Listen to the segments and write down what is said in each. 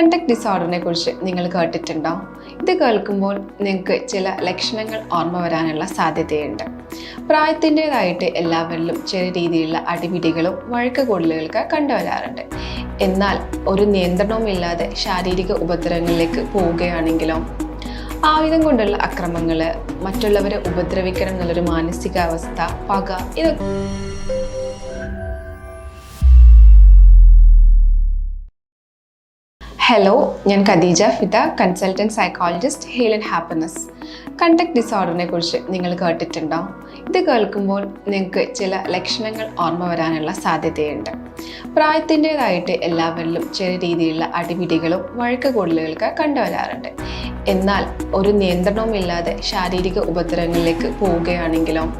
Conduct ഡിസോർഡറിനെ കുറിച്ച് നിങ്ങൾ കേട്ടിട്ടുണ്ടോ? ഇത് കേൾക്കുമ്പോൾ നിങ്ങൾക്ക് ചില ലക്ഷണങ്ങൾ ഓർമ്മ വരാനുള്ള സാധ്യതയുണ്ട്. പ്രായത്തിന്റെതായിട്ട് എല്ലാവരിലും ചില രീതിയിലുള്ള അടിപിടികളും വഴക്ക് കൂടുതലുകളൊക്കെ കണ്ടുവരാറുണ്ട്. എന്നാൽ ഒരു നിയന്ത്രണവുമില്ലാതെ ശാരീരിക ഉപദ്രവങ്ങളിലേക്ക് പോവുകയാണെങ്കിലോ ആയുധം കൊണ്ടുള്ള അക്രമങ്ങൾ മറ്റുള്ളവരെ ഉപദ്രവിക്കണം എന്നുള്ളൊരു മാനസികാവസ്ഥ പക ഇതൊക്കെ ഹലോ ഞാൻ Khadeeja Fida consultant psychologist heal and happiness conduct ഡിസോർഡറിനെ കുറിച്ച് നിങ്ങൾ കേട്ടിട്ടുണ്ടോ? ഇത് കേൾക്കുമ്പോൾ നിങ്ങൾക്ക് ചില ലക്ഷണങ്ങൾ ഓർമ്മ വരാനുള്ള സാധ്യതയുണ്ട്. പ്രായത്തിന്റെതായിട്ട് എല്ലാവരിലും ചെറിയ രീതിയിലുള്ള അടിപിടികളും വഴക്ക് കൂടുതലുകളൊക്കെ കണ്ടുവരാറുണ്ട്. എന്നാൽ ഒരു നിയന്ത്രണവുമില്ലാതെ ശാരീരിക ഉപദ്രവങ്ങളിലേക്ക് പോവുകയാണെങ്കിലോ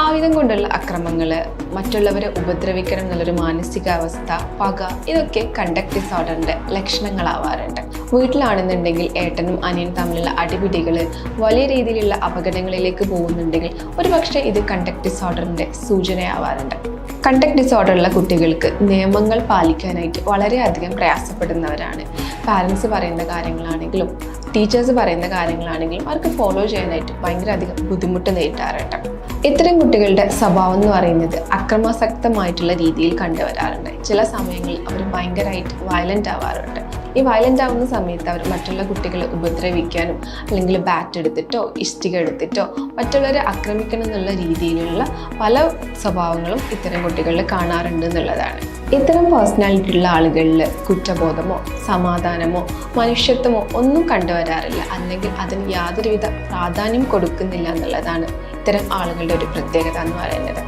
ആയുധം കൊണ്ടുള്ള അക്രമങ്ങൾ മറ്റുള്ളവരെ ഉപദ്രവിക്കണം എന്നുള്ളൊരു മാനസികാവസ്ഥ പക ഇതൊക്കെ കണ്ടക്ട് ഡിസോർഡറിന്റെ ലക്ഷണങ്ങളാവാറുണ്ട്. വീട്ടിലാണെന്നുണ്ടെങ്കിൽ ഏട്ടനും അനിയനും തമ്മിലുള്ള അടിപിടികൾ വലിയ രീതിയിലുള്ള അപകടങ്ങളിലേക്ക് പോകുന്നുണ്ടെങ്കിൽ ഒരുപക്ഷെ ഇത് കണ്ടക്ട് ഡിസോർഡറിന്റെ സൂചനയാവാറുണ്ട്. കണ്ടക്ട് ഡിസോർഡറുള്ള കുട്ടികൾക്ക് നിയമങ്ങൾ പാലിക്കാനായിട്ട് വളരെയധികം പ്രയാസപ്പെടുന്നവരാണ്. പാരൻസ് പറയുന്ന കാര്യങ്ങളാണെങ്കിലും ടീച്ചേഴ്സ് പറയുന്ന കാര്യങ്ങളാണെങ്കിലും അവർക്ക് ഫോളോ ചെയ്യാനായിട്ട് ഭയങ്കര അധികം ബുദ്ധിമുട്ട് നേരിട്ടാറുണ്ട് ഇത്തരം കുട്ടികളുടെ സ്വഭാവം എന്ന് പറയുന്നത് അക്രമാസക്തമായിട്ടുള്ള രീതിയിൽ കണ്ടുവരാറുണ്ട്. ചില സമയങ്ങളിൽ അവർ ഭയങ്കരമായിട്ട് വയലന്റ് ആവാറുണ്ട്. ഈ വയലന്റ് ആവുന്ന സമയത്ത് അവർ മറ്റുള്ള കുട്ടികളെ ഉപദ്രവിക്കാനും അല്ലെങ്കിൽ ബാറ്റ് എടുത്തിട്ടോ ഇഷ്ടിക എടുത്തിട്ടോ മറ്റുള്ളവരെ ആക്രമിക്കണം എന്നുള്ള രീതിയിലുള്ള പല സ്വഭാവങ്ങളും ഇത്തരം കുട്ടികളിൽ കാണാറുണ്ട് എന്നുള്ളതാണ്. ഇത്തരം പേഴ്സണാലിറ്റി ഉള്ള ആളുകളിൽ കുറ്റബോധമോ സമാധാനമോ മനുഷ്യത്വമോ ഒന്നും കണ്ടുവരാറില്ല. അല്ലെങ്കിൽ അതിന് യാതൊരുവിധ പ്രാധാന്യം കൊടുക്കുന്നില്ല എന്നുള്ളതാണ് ഇത്തരം ആളുകളുടെ ഒരു പ്രത്യേകത എന്ന് പറയുന്നത്.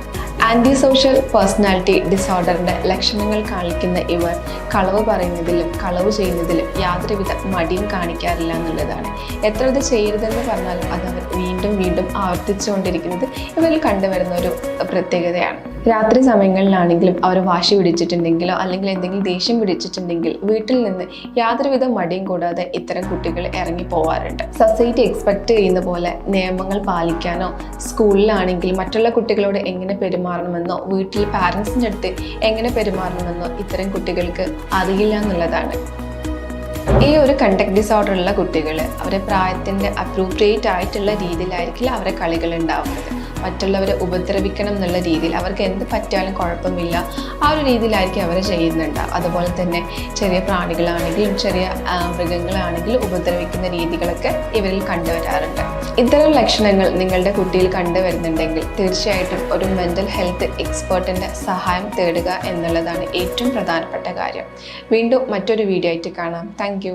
ആന്റി സോഷ്യൽ പേഴ്സണാലിറ്റി ഡിസോർഡറിന്റെ ലക്ഷണങ്ങൾ കാണിക്കുന്ന ഇവർ കളവ് പറയുന്നതിലും കളവ് ചെയ്യുന്നതിലും യാതൊരുവിധ മടിയും കാണിക്കാറില്ല എന്നുള്ളതാണ്. എത്ര ഇത് ചെയ്യരുതെന്ന് പറഞ്ഞാലും അത് അവർ വീണ്ടും വീണ്ടും ആവർത്തിച്ചുകൊണ്ടിരിക്കുന്നത് ഇവരിൽ കണ്ടുവരുന്ന ഒരു പ്രത്യേകതയാണ്. രാത്രി സമയങ്ങളിലാണെങ്കിലും അവർ വാശി പിടിച്ചിട്ടുണ്ടെങ്കിലോ അല്ലെങ്കിൽ എന്തെങ്കിലും ദേഷ്യം പിടിച്ചിട്ടുണ്ടെങ്കിൽ വീട്ടിൽ നിന്ന് യാതൊരുവിധ മടിയും കൂടാതെ ഇത്തരം കുട്ടികൾ ഇറങ്ങി പോവാറുണ്ട്. സൊസൈറ്റി എക്സ്പെക്ട് ചെയ്യുന്ന പോലെ നിയമങ്ങൾ പാലിക്കാനോ സ്കൂളിലാണെങ്കിൽ മറ്റുള്ള കുട്ടികളോട് എങ്ങനെ പെരുമാറണമെന്നോ വീട്ടിൽ പാരൻസിന്റെ അടുത്ത് എങ്ങനെ പെരുമാറണമെന്നോ ഇത്തരം കുട്ടികൾക്ക് അറിയില്ല എന്നുള്ളതാണ്. ഈ ഒരു കണ്ടക്ട് ഡിസോർഡർ ഉള്ള കുട്ടികൾ അവരെ പ്രായത്തിന്റെ അപ്രോപ്രിയേറ്റ് ആയിട്ടുള്ള രീതിയിലായിരിക്കില്ല അവരെ കളികൾ ഉണ്ടാവുന്നത്. മറ്റുള്ളവരെ ഉപദ്രവിക്കണം എന്നുള്ള രീതിയിൽ അവർക്ക് എന്ത് പറ്റിയാലും കുഴപ്പമില്ല. ആ ഒരു രീതിയിലായിരിക്കും അവർ ചെയ്യുന്നുണ്ടാവും അതുപോലെ തന്നെ ചെറിയ പ്രാണികളാണെങ്കിലും ചെറിയ മൃഗങ്ങളാണെങ്കിലും ഉപദ്രവിക്കുന്ന രീതികളൊക്കെ ഇവരിൽ കണ്ടുവരാറുണ്ട്. ഇത്തരം ലക്ഷണങ്ങൾ നിങ്ങളുടെ കുട്ടിയിൽ കണ്ടുവരുന്നുണ്ടെങ്കിൽ തീർച്ചയായിട്ടും ഒരു മെന്റൽ ഹെൽത്ത് എക്സ്പേർട്ടിന്റെ സഹായം തേടുക എന്നുള്ളതാണ് ഏറ്റവും പ്രധാനപ്പെട്ട കാര്യം. വീണ്ടും മറ്റൊരു വീഡിയോ ആയിട്ട് കാണാം. താങ്ക്